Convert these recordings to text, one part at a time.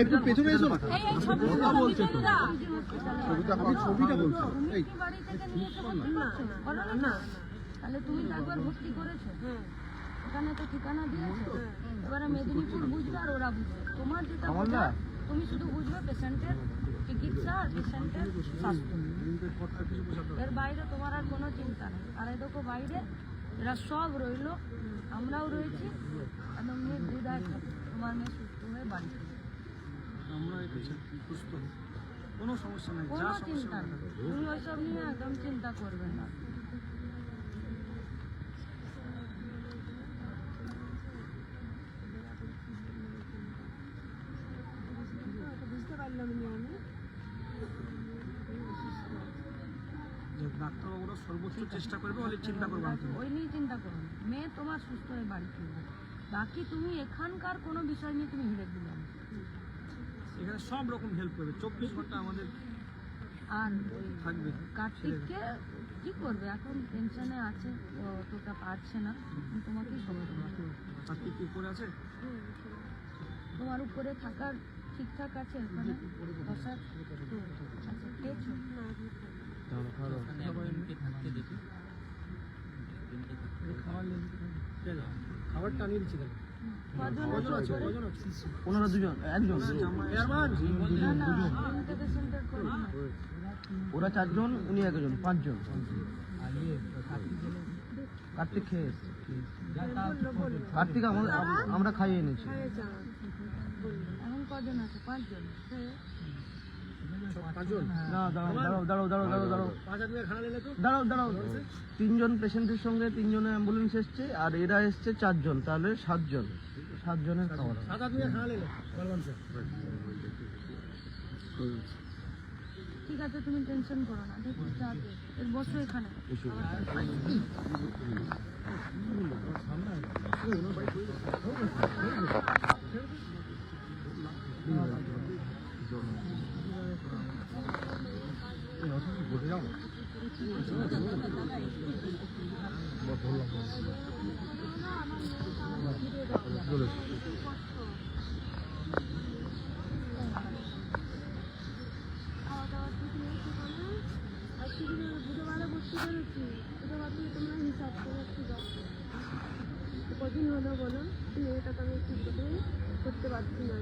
একটু পেছনে এসো না। এই এই ছবিটা ছবিটা আমি তুমি এই। না তাহলে তো একবার ভর্তি করেছ। ওখানে তো ঠিকানা দিয়েছ। এবারে মেদিনীপুর বুঝবে আর ওরা বুঝবে। তোমার যেটা বোঝা, তুমি শুধু বুঝবে পেশেন্টের চিকিৎসা আর পেশেন্টের স্বাস্থ্য। এর বাইরে তোমার আর কোনো চিন্তা নেই। আর এই বাইরে এরা সব রইল। আমরাও রয়েছি। নির্দ্বিধায় থাকো। তোমার মেয়ে সুস্থ হয়ে বাড়ি আমরা সুস্থ কোনো সমস্যা নাই কোনো চিন্তা নেই। তুমি ওইসব নিয়ে একদম চিন্তা করবে না। বুঝতে পারলাম না আমি যে ডাক্তারবাবুরা সর্বোচ্চ চেষ্টা করবে বলে চিন্তা করব ওই নিয়ে চিন্তা করো না। মেয়ে তোমার সুস্থ হয়ে বাড়ি ফিরবে। বাকি তুমি এখানকার কোনো বিষয় নিয়ে তুমি হিরে দিলে এখানে সব রকম হেল্প করবে। চব্বিশ ঘণ্টা আমাদের আর থাকবে। কার্তিককে কি করবে? এখন টেনশনে আছে অতটা পারছে না। তোমাকেই খবর দেবো আর কি করে আছে? তোমার উপরে থাকার ঠিকঠাক আছে ওখানে বসার? আচ্ছা। খেয়েছো ওরা চারজন, উনি একজন, পাঁচজন। কার্তিক খেয়ে এসছে। কার্তিক আমরা খাইয়ে এনেছি। কজন আছে? পাঁচজন। না দাঁড়াও দাঁড়াও দাঁড়াও দাঁড়াও দাঁড়াও দাঁড়াও পাঁচ হাজার খানা নিলে তো? দাঁড়াও দাঁড়াও। তিনজন পেশেন্টের সঙ্গে তিনজনে অ্যাম্বুলেন্স এসছে আর এরা এসছে চারজন তাহলে সাতজন। সাতজনের খাবার ঠিক আছে তুমি টেনশন করো না দেখো চাপ বসো এখানে দাওয়া ঠিক নেই সেখানে আর সেদিন বুধবারে ভর্তি করেছি বুধবার থেকে তোমরা হিসাব করে একটু দাও তো কদিন হলো বলো মেয়েটা তো আমি করে করতে পারছি না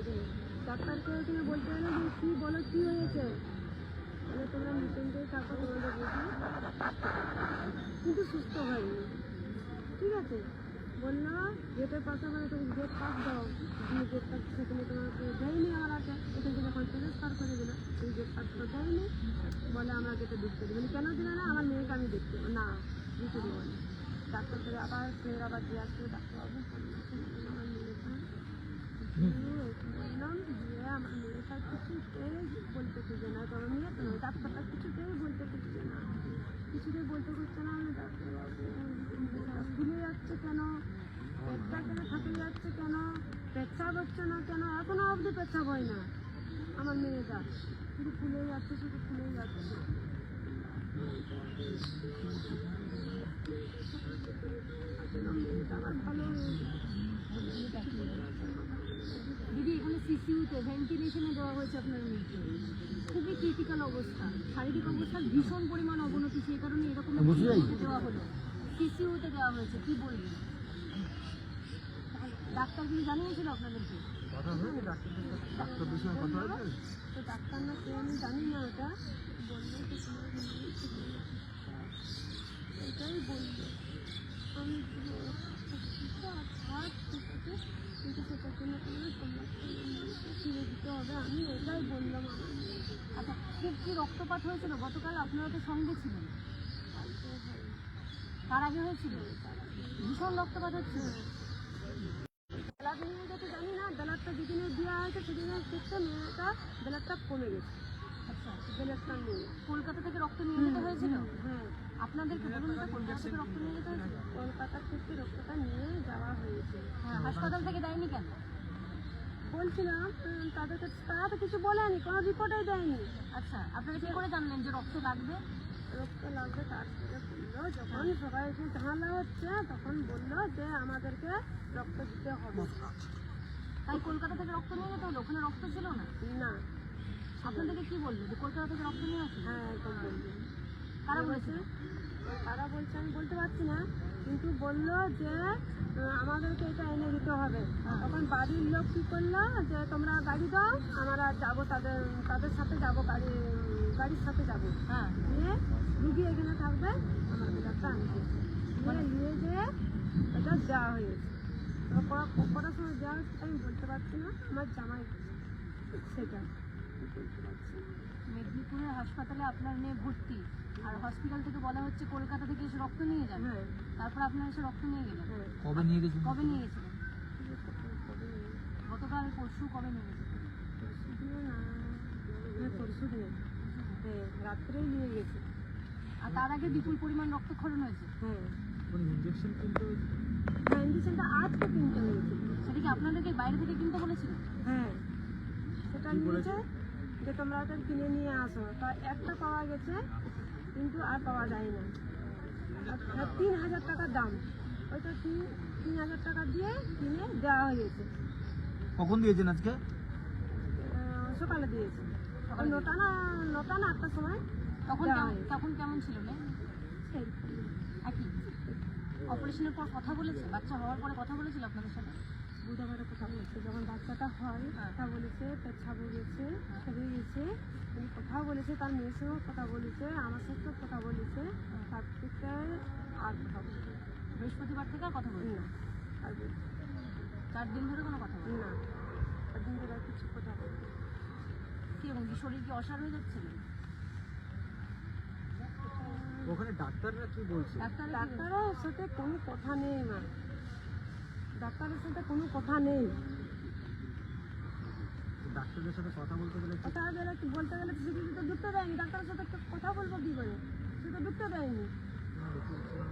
ডাক্তারকে তুমি বলতে গেলে যে কী, বলো কী হয়েছে? তাহলে তোমরা মিটিংটাই থাকো। সুস্থ হয়নি। ঠিক আছে? বললাম গেটের পাশে মানে তুমি গেট পাস দাও। তুমি গেট পাস সেখানে তোমাকে দেয়নি আমার আছে এখান থেকে যখন ট্রান্সফার করে দিল তুমি গেট পাস তো দেয়নি বলে আমরা গেটে ঢুকতে দিই কেন দিলে না? আমার মেয়েকে আমি দেখতে। না, দিতে দেবো না। ডাক্তার করে আবার ফের আবার দিয়ে আসবে ডাক্তারবাবু আমার মেয়েটা বললাম যে আমার মেয়েটা কিছুতেই বলতে খুঁজে না তো আমার মেয়ে তো ডাক্তারটা না কিছুতেই বলতে খুঁজছে না, আমি ফুলে যাচ্ছে কেন? পেটটা কেন থাকে যাচ্ছে কেন? পেচ্ছাপ হচ্ছে না কেন? এখনও অবধি পেচ্ছাপ হয় না। আমার মেয়েটা শুধু ফুলে যাচ্ছে, শুধু ফুলে যাচ্ছে। আমার ভালো সিসিউতে ভেন্টিলেশনে দেওয়া হয়েছে আপনার মেয়েকে। খুবই ক্রিটিক্যাল অবস্থা। শারীরিক অবস্থার ভীষণ পরিমাণ অবনতি সেই কারণে এরকম একটা দেওয়া হলো। সিসিউতে দেওয়া হয়েছে কি বলবেন? ডাক্তার কি জানিয়েছিল আপনাদেরকে? ডাক্তারদের সঙ্গে কথা হয়েছে। তো ডাক্তার না কে আমি জানি না ওটা। বলল। এটাই বলল। আমি আছে কিন্তু সেটার জন্য তোমার তোমরা ফিরে দিতে হবে আমি এটাই বললাম আমার আচ্ছা খুব কি রক্তপাত হয়েছিল গতকাল আপনারা তো সঙ্গে ছিলেন তার আগে হয়েছিল ভীষণ রক্তপাত হচ্ছিল ব্লাড নিয়ে যেতে জানি না ব্লাডটা যেদিনে দেওয়া হয়েছে সেদিনের ক্ষেত্রে মেয়েটা ব্লাডটা কমে গেছে আচ্ছা কলকাতা থেকে রক্ত নিয়ে যেতে হয়েছিল? হ্যাঁ আপনাদেরকে বলুন তো কলকাতা থেকে রক্ত নিয়ে যেতে হয়েছিল? কলকাতা থেকে রক্তটা নিয়ে যাওয়া হয়েছে। হ্যাঁ হাসপাতাল থেকে দেয়নি কেন? বলছিলাম তাদেরকে তারা তো কিছু বলেনি কোনো রিপোর্টই দেয়নি। আচ্ছা আপনারা কি করে জানলেন যে রক্ত লাগবে? রক্ত লাগবে তারপরে বলল। বলল যখন সবাই এসে ঝামেলা হচ্ছে তখন বলল যে আমাদেরকে রক্ত দিতে হবে। তাই কলকাতা থেকে রক্ত নিয়ে যেতে হলো? ওখানে রক্ত ছিল না? না আপনাদেরকে কি বলল যে কলকাতা থেকে রক্ত নিয়ে আসে হ্যাঁ একদম। বলল কারা বলেছে তারা বলছে আমি বলতে পারছি না কিন্তু বলল যে আমাদেরকে এটা এনে দিতে হবে। তখন বাড়ির লোক কি করল যে তোমরা গাড়ি দাও আমরা যাব তাদের তাদের সাথে যাব গাড়ি গাড়ির সাথে যাব। হ্যাঁ। নিয়ে রুগী এখানে থাকবে আমার মেয়েটা আনবে নিয়ে নিয়ে যেয়ে এটা দেওয়া হয়েছে। কটার সময় দেওয়া হচ্ছে আমি বলতে পারছি না আমার জামাই সেটা। মেদিনীপুরের হাসপাতালে আপনার মেয়ে ভর্তি। আর হসপিটাল থেকে বলা হচ্ছে কলকাতা থেকে এসে রক্ত নিয়ে যান হ্যাঁ। তারপর আপনারা এসে রক্ত নিয়ে গেলেন। কবে নিয়ে গেছেন কবে নিয়ে গেছিলেন? গতকাল পরশু কবে নিয়ে গেছিলেন? হ্যাঁ পরশু দিনে। হ্যাঁ রাত্রেই নিয়ে গেছে। আর তার আগে বিপুল পরিমাণ রক্তক্ষরণ হয়েছে? হ্যাঁ। ইঞ্জেকশন কিন্তু হ্যাঁ ইঞ্জেকশনটা আজকে কিনতে হয়েছে। সেটা কি আপনাদেরকে বাইরে থেকে কিনতে বলেছিল? হ্যাঁ। সেটা নিয়েছে যে তোমরা ওটা কিনে নিয়ে আসো। তা একটা পাওয়া গেছে কিন্তু আর পাওয়া যায় না তিন হাজার টাকার দাম। ওইটা তিন তিন হাজার টাকা দিয়ে কিনে দেওয়া হয়েছে কখন দিয়েছেন আজকে? সকালে দিয়েছে। নটা না নটা না আটটার সময় তখন তখন কেমন ছিল অপারেশনের পর কথা বলেছে? বাচ্চা হওয়ার পরে কথা বলেছিল আপনাদের সাথে? বুধবারে কথা বলছে যখন বাচ্চাটা হয় হ্যাঁ। কথা বলেছে পেছাবো গেছে সেরে গেছে উনি কথা বলেছে তার মেয়ের সঙ্গেও কথা বলেছে আমার সাথেও কথা বলেছে তার থেকে আর কথা বলেছে। বৃহস্পতিবার থেকে আর কথা বলছে? না আর চার দিন ধরে কোনো কথা বলছে না তার দিন ধরে আর কিছু কথা বলছে কি এবং কি শরীর কি অসার হয়ে যাচ্ছিল ওখানে ডাক্তাররা কি বলছে? ডাক্তার ডাক্তারের সাথে কোনো কথা নেই মা। ডাক্তারের সাথে কোনো কথা নেই। ডাক্তারের সাথে কথা বলতে গেলে কথা গেলে কি বলতে গেলে তো সেদিকে তো ঢুকতে দেয়নি। ডাক্তারের সাথে একটু কথা বলব কি করে? সে তো ঢুকতে দেয়নি।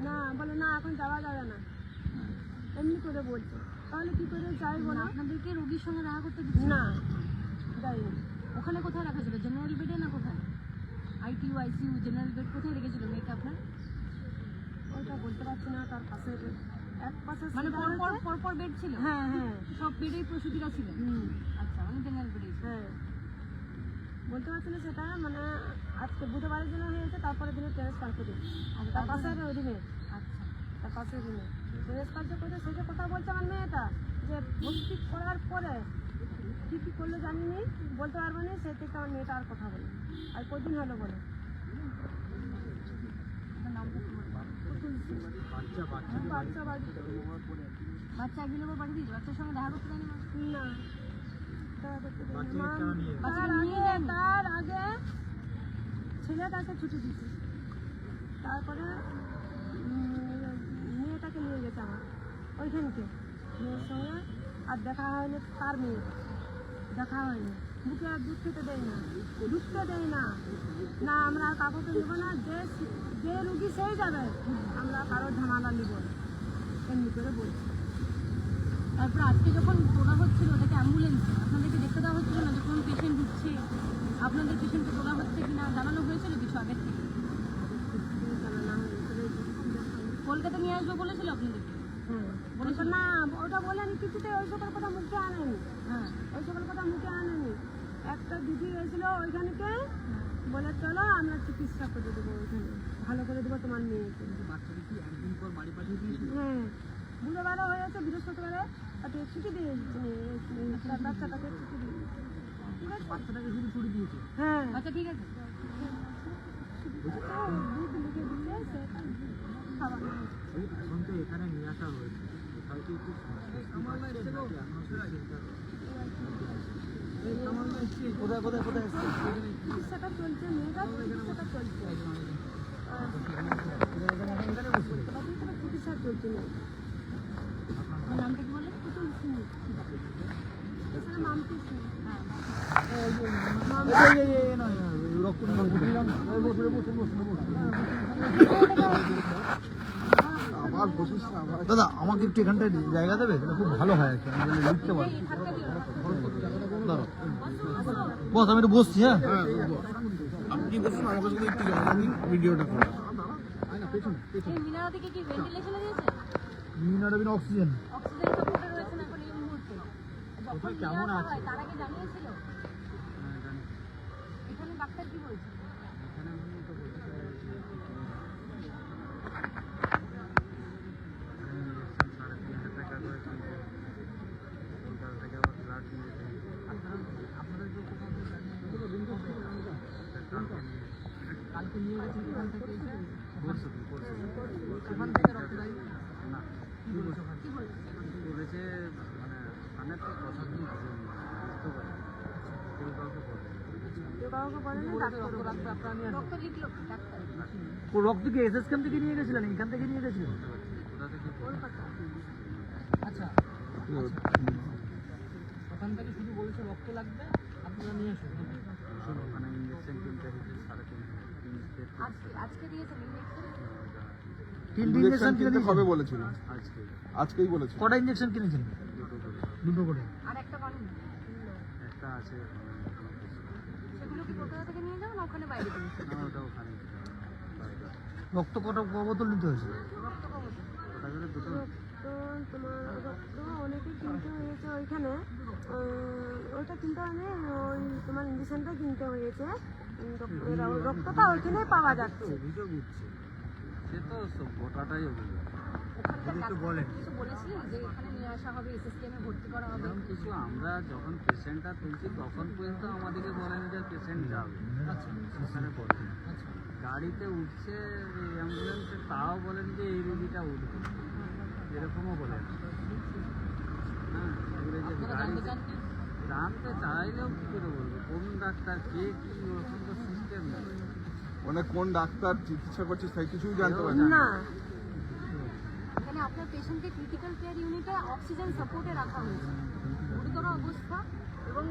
না বলে না এখন যাওয়া যাবে না। এমনি করে বলছে। তাহলে কি করে যাই বলো আপনাদেরকে রোগীর সঙ্গে দেখা করতে দিচ্ছে না। যাইনি। ওখানে কোথায় রাখা ছিল? জেনারেল বেডে না কোথায়? আইটিইউ আইসিইউ জেনারেল বেড কোথায় রেখেছিল মেয়েকে আপনার? ওইটা বলতে পারছি না তার পাশে এক পাশে মানে পর পর পর পর বেড ছিল? হ্যাঁ হ্যাঁ। সব বেডেই প্রসূতিরা ছিলেন? আচ্ছা মানে জেনারেল বেডেই হ্যাঁ। বলতে পারছি না সেটা মানে আজকে বুধবারের জন্য হয়েছে তারপরে দিনে ট্রান্সফার করে আচ্ছা তার পাশের অধীনে আচ্ছা। তার পাশের দিনে ট্রান্সফার যে করে সেটা কথা বলছে আমার মেয়েটা যে ভর্তি করার পরে কী কী করল জানি নি বলতে পারব না সেই থেকে আমার মেয়েটা আর কথা বলে আর কদিন হলো বলে আপনার নামটা কি বলবেন? করতে তার আগে ছেলেটাকে ছুটি দিছে তারপরে মেয়েটাকে নিয়ে গেছে আমার। ওইখানকে মেয়ের সঙ্গে আর দেখা হয়নি, তার মেয়ে। দেখা হয়নি। বুকে আর দুধ খেতে দেয় না। ঢুকতে দেয় না। না আমরা কাকুকে নেব না। যে যে রুগী সেই যাবে। আমরা কারোর ঝামেলা নেব এমনি করে বলছি। তারপর আজকে যখন তোলা হচ্ছিল ওটাকে অ্যাম্বুলেন্সে আপনাদেরকে দেখতে দেওয়া হচ্ছিল না যে কোন পেশেন্ট ঢুকছে? আপনাদের পেশেন্টকে তোলা হচ্ছে কিনা জানানো হয়েছিল কিছু আগের থেকে? কলকাতা নিয়ে আসবে বলেছিল আপনাদেরকে? হ্যাঁ। বলছে না ওটা বলেনি কিছুতে ওই সকল কথা মুখে আনেনি। হ্যাঁ। ওই সকল কথা মুখে আনেনি। ওইখানকে? বলে চলো আমরা চিকিৎসা করে দেবো ওইখানে। ভালো করে দেবো তোমার মেয়েকে। বাচ্চাকে কি একদিন পর বাড়ি পাঠিয়ে দিয়েছিল হ্যাঁ বুধবারে হয়েছে বৃহস্পতিবারে তাকে ছুটি দিয়ে দিচ্ছে বাচ্চাটাকে ছুটি দিয়ে। ঠিক আছে বাচ্চাটাকে শুধু ছুটি দিয়েছে? হ্যাঁ। আচ্ছা ঠিক আছে। দুধ লিখে দিলে এখন তো এখানে নিয়ে আসা হয়েছে। একটু কোথায় কোথায় কোথায় চিকিৎসাটা চলছে মেয়েটার চিকিৎসাটা চলছে চিকিৎসা চলছে নামটা কি বলে পুতুল সিং মামতি সিং হ্যাঁ দাদা আমাকে একটু এখানটায় জায়গা দেবে? এটা খুব ভালো হয় আর কি আমি লিখতে বস আমি একটু বসছি হ্যাঁ? আপনি বলুন আমাকে শুধু একটু জানান ভিডিওটা করা। মিনারা থেকে কি ভেন্টিলেশনে দিয়েছে? মিনারবিন অক্সিজেন কেমন আছে? তার আগে জানিয়েছিল? এখানে ডাক্তার কি বলছে কালকে নিয়ে গেছেন এখান থেকে এসে ওখান থেকে রক্ত দেয় না কি বলছে বলেছে মানে কানে তো কথা কি বুঝতে পারি কেউ কাউকে বলে কেউ কাউকে বলেনি ডাক্তার রক্ত কি ডাক্তার। রক্ত কি থেকে নিয়ে গেছিলেন? এখান থেকে নিয়ে গেছিলেন আচ্ছা। ওখান থেকে শুধু বলেছে রক্ত লাগবে আপনারা নিয়ে আসুন। তিনটে ইঞ্জেকশন কিনে কবে বলেছিল? আজকেই বলেছিল। কটা ইঞ্জেকশন কিনেছেন? দুটো করে। আর একটা একটা আছে। কলকাতা থেকে নিয়ে না ওখানে বাইরে থেকে? ওটা ওখানে রক্ত কটা ক নিতে হয়েছে? রক্ত তোমার রক্ত অনেকে কিনতে হয়েছে ওইখানে। কিনতে হয়নি ওই তোমার ইঞ্জেকশনটা কিনতে হয়েছে। রক্তটা ওইখানেই পাওয়া যাচ্ছে। সে তো সব গোটাটাই অভিযোগ কিছু বলেছিলেন যে এখানে নিয়ে আসা হবে এসএসকেএমে ভর্তি করা হবে? এরকম কিছু আমরা যখন পেশেন্টটা তুলছি তখন পর্যন্ত আমাদেরকে বলেন যে পেশেন্ট যাবে। আচ্ছা। ওখানে আচ্ছা। গাড়িতে উঠছে অ্যাম্বুলেন্সে তাও বলেন যে এই রুগীটা উঠবে। এরকমও বলেন। হ্যাঁ এবারে যে গাড়ি জানতে চাইলেও কী করে বলব? কোন ডাক্তার কে কি ওরকম তো সিস্টেম নেই। মানে কোন ডাক্তার চিকিৎসা করছে সেই কিছুই জানতে পারছি না। এখানে আপনার পেশেন্টকে ক্রিটিক্যাল কেয়ার ইউনিটে অক্সিজেন সাপোর্টে রাখা হয়েছে গুরুতর অবস্থা এবং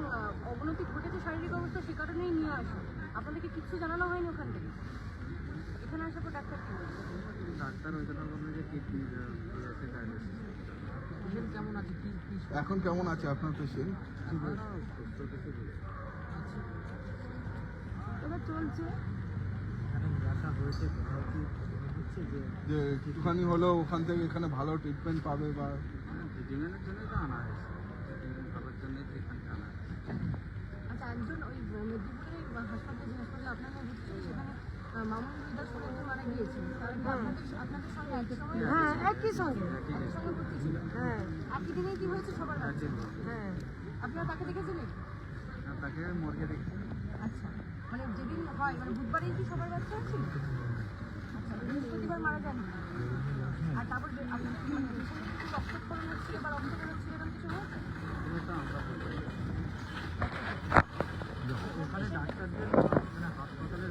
অবনতি ঘটেছে শারীরিক অবস্থা সে কারণেই নিয়ে আসা আপনাদেরকে কিচ্ছু জানানো হয়নি ওখান থেকে এখানে আসার পর ডাক্তার কি বলছে? ডাক্তার ওই কথা বলল যে কিডনি আছে ডায়ালিসিস পেশেন্ট কেমন আছে কি কি এখন কেমন আছে আপনার পেশেন্ট এবার চলছে যে একটুখানি হলেও ওখান থেকে এখানে ভালো ট্রিটমেন্ট পাবে বা ট্রিটমেন্টের জন্যই তো আনা হয়েছে। ট্রিটমেন্ট করার জন্যই তো এখানটা আনা হয়েছে। আচ্ছা একজন ওই মেদিনীপুরের হাসপাতালে যে হাসপাতালে আপনারা ভর্তি সেখানে আহ, মামুন বিদ্যাসন একজন মারা গিয়েছেন তারা কি আপনাদের আপনাদের সঙ্গে একই সময় হ্যাঁ একই সঙ্গে? হ্যাঁ। একই দিনেই কি হয়েছে সবার কাছে হ্যাঁ। আপনারা তাকে দেখেছিলেন? তাকে মর্গে আচ্ছা মানে যেদিন হয় মানে বুধবারেই কি সবার বাচ্চা আছে বৃহস্পতিবার মারা যান আর তারপর মানে রক্তক্ষরণ হচ্ছিল বা রক্ত বেরোচ্ছিল এরকম কিছু হয়েছে আমরা বলতে পারি না। ওখানে ডাক্তারদের হাসপাতালে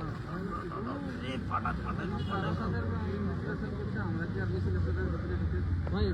আমরা কি আর বেশি আপনারা